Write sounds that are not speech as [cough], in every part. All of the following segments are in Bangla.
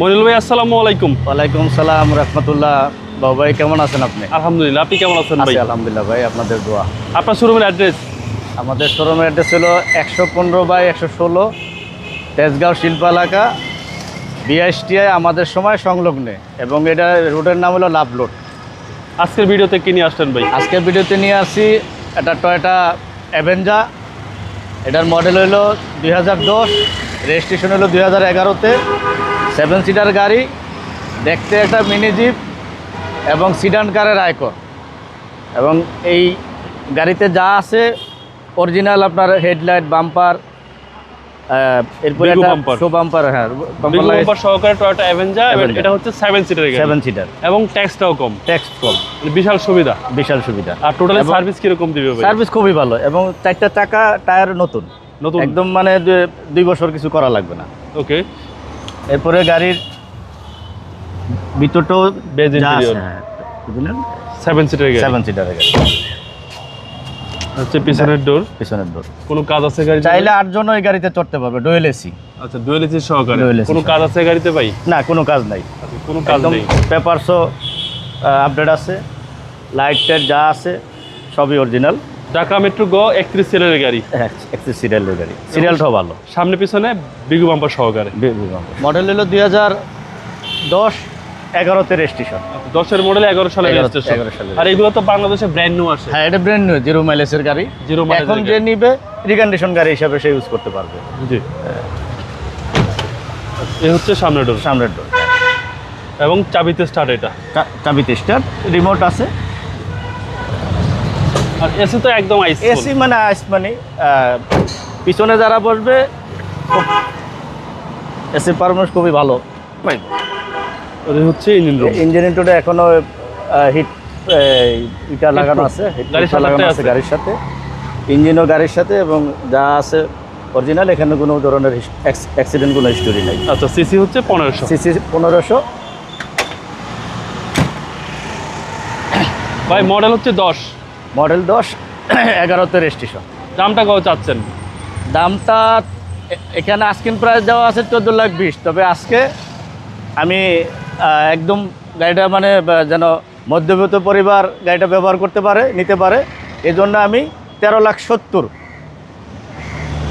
মনিল ভাই আসসালামু আলাইকুম। ওয়ালাইকুম সালাম রহমতুল্লাহ। বাবু ভাই কেমন আছেন আপনি? আলহামদুলিল্লাহ আপনি কেমন আছেন ভাই? আলহামদুলিল্লাহ ভাই আপনাদের দোয়া। আপনার শোরুমের অ্যাড্রেস আমাদের শোরুমের অ্যাড্রেস হলো একশো পনেরো বাই একশো ষোলো তেজগাঁও শিল্প এলাকা বিএসটিআই আমাদের সময় সংলগ্নে। এবং এটা রোডের নাম হলো লাভ রোড আজকের ভিডিওতে কি নিয়ে আসলেন ভাই? আজকের ভিডিওতে নিয়ে আসি এটা টয়টা অ্যাভেঞ্জা এটার মডেল হলো দুই হাজার দশ রেজিস্ট্রেশন হলো দুই হাজার এগারোতে। সেভেন সিটার গাড়ি দেখতে একটা মিনি জিপ এবং সিডান কারের আয়কর। এবং এই গাড়িতে যা আছে অরিজিনাল আপনার হেডলাইট বাম্পার এরপরে শো বাম্পার হ্যাঁ বাম্পার সহকারে টয়োটা অ্যাভেঞ্জার। এটা হচ্ছে সেভেন সিটার গাড়ি। সেভেন সিটার এবং ট্যাক্সটাও কম। ট্যাক্স কম। মানে বিশাল সুবিধা। বিশাল সুবিধা। আর টোটাল সার্ভিস কীরকম দিবে সার্ভিস খুবই ভালো। এবং চারটা চাকা টায়ার নতুন। নতুন। একদম মানে দুই বছর কিছু করা লাগবে না। ওকে এরপরে গাড়ির ভিতরটাও আছে, interior। হ্যাঁ, বুঝলেন? সেভেন সিটার গাড়ি। সেভেন সিটারের গাড়ি। হচ্ছে পিছনের ডোর পিছনের ডোর কোনো কাজ আছে গাড়ি চাইলে আটজন ওই গাড়িতে চড়তে পারবে ডোয়েল এসি আচ্ছা ডুয়েল এসি সহকারে। কোনো কাজ আছে গাড়িতে ভাই? না কোনো কাজ নাই। আচ্ছা, কোনো কাজ নেই। পেপারসও আপডেট আছে। লাইট টাইট যা আছে সবই অরিজিনাল ঢাকা মেট্রো গ একত্রিশ সিটারের গাড়ি। একত্রিশ সিরিয়ালের গাড়ি। সিরিয়ালটাও ভালো। সামনে পিছনে বিগু বাম্পার সহকারে। মডেল হলো দুই হাজার দশ এগারোতে রেজিস্ট্রেশন দশের মডেল এগারো সালে রেজিস্ট্রেশন। আর এগুলো তো বাংলাদেশে ব্র্যান্ড নিউ আসে। হ্যাঁ এটা ব্র্যান্ড নিউ জিরো মাইলেজের গাড়ি। জিরো মাইলেজের এখন যে। নিবে রিকন্ডিশন গাড়ি হিসাবে সে ইউজ করতে পারবে। জি। এ হচ্ছে সামনের ডোর সামনের ডোর এবং চাবিতে স্টার্ট এটা। চাবিতে স্টার্ট রিমোট আছে। আর এসি তো একদম আইস এসি মানে আইস মানে পিছনে যারা বসবে এসি পারফরমেন্স খুবই ভালো। হচ্ছে ইঞ্জিন রুম ইঞ্জিন ইন্টুটা এখনও হিট ইটা লাগানো আছে হিট গাড়ির সাথে লাগানো আছে আছে। গাড়ির সাথে। ইঞ্জিনও গাড়ির সাথে এবং যা আছে অরিজিনাল এখানে কোনো ধরনের অ্যাক্সিডেন্ট কোনো হিস্টোরি নাই। আচ্ছা সিসি হচ্ছে পনেরোশো। সিসি পনেরোশো। ভাই মডেল হচ্ছে দশ। মডেল দশ [clears throat] এগারোতে রেজিস্ট্রেশন দামটা কত চাচ্ছেন? দামটা এখানে আস্কিন প্রাইস দেওয়া আছে চোদ্দ লাখ বিশ তবে আজকে আমি একদম গাড়িটা মানে যেন মধ্যবিত্ত পরিবার গাড়িটা ব্যবহার করতে পারে নিতে পারে এই জন্য আমি তেরো লাখ সত্তর।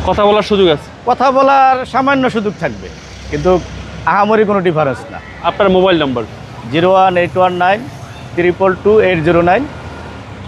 কথা বলার সুযোগ আছে? কথা বলার সামান্য সুযোগ থাকবে কিন্তু আহামরি কোনো ডিফারেন্স না। আপনার mobile number? Zero one eight one nine triple two eight zero nine